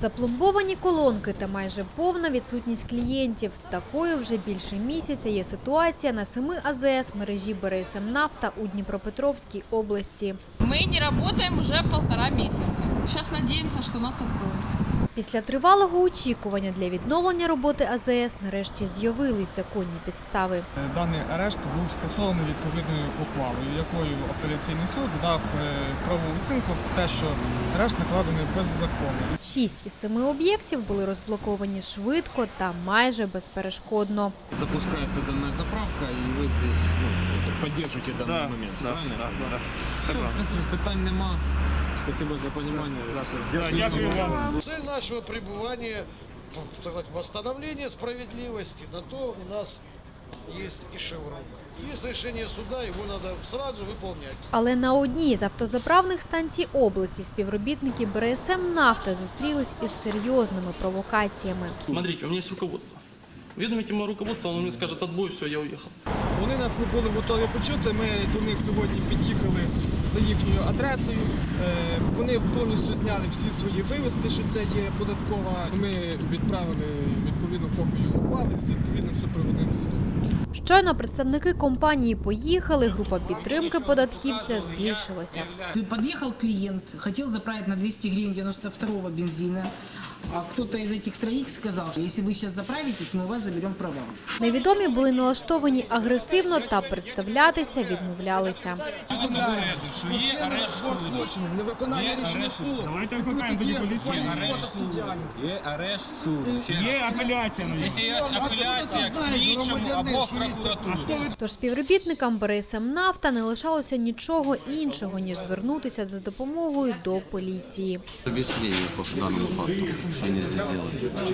Запломбовані колонки та майже повна відсутність клієнтів. Такою вже більше місяця є ситуація на семи АЗС мережі БРСМ «Нафта» у Дніпропетровській області. Ми не працюємо вже полтора месяца. Сейчас надеемся, что нас откроют. Після тривалого очікування для відновлення роботи АЗС нарешті з'явились законні підстави. Даний арешт був скасований відповідною ухвалою, якою апеляційний суд дав е, правову оцінку те, що арешт накладений беззаконно. Шість із семи об'єктів були розблоковані швидко та майже безперешкодно. запускается данная заправка, и вы здесь ну, поддержите данный Да, момент, да, правильно? да, да. Все, в принципе, питань нема. Спасибо за понимание. Да, дякую вам. Цель нашего пребывания, ну, так сказать, восстановление справедливости. На то у нас есть и шеврон. Есть решение суда, его надо сразу выполнять. Але на одній з автозаправних станцій області співробітники БРСМ «Нафта» зустрілись із серйозними провокаціями. Смотрите, у меня есть руководство. Уведомите мое руководство, оно мне скажет отбой, все, я уехал. Вони нас не були готові почути. Ми до них сьогодні під'їхали за їхньою адресою. Е, Вони повністю зняли всі свої вивіски, що це є податкова. Ми відправили відповідну копію ухвали з відповідним супровідним листом. Щойно представники компанії поїхали, група підтримки податківця збільшилася. Подъехал клиент, хотел заправить на 200 гривен 92 бензина, а кто-то из этих троих сказал, что если вы сейчас заправитесь, мы у вас заберем права. Невідомі були налаштовані агресивно та представлятися відмовлялися. Двох злочинів, невиконання рішення суду. Давайте І викликаємо тут тоді є поліцію. законні господарські діяльності. Є арешт суду. Є апеляція на нього. Є апеляція к слідчому або в прокуратуру. А хто ви Тож співробітникам БРСМ «Нафта» не лишалося нічого іншого, ніж звернутися за допомогою до поліції. объяснение по данному факту, что они здесь делали.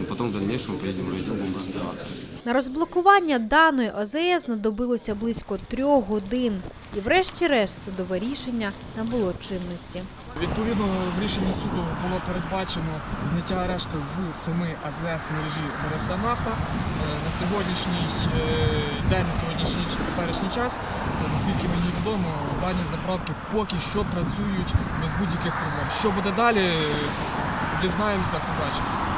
И потом в дальнейшем поедем район, будем разбираться. На розблокування даної ОЗС знадобилося близько трьох годин. І врешті-решт судове рішення набуло чинності. Відповідно, в рішенні суду було передбачено зняття арешту з семи АЗС мережі БРСМ «Нафта». Е, На сьогоднішній е, день, на сьогоднішній теперішній час, е, наскільки мені відомо, дані заправки поки що працюють без будь-яких проблем. Що буде далі, дізнаємося, побачимо.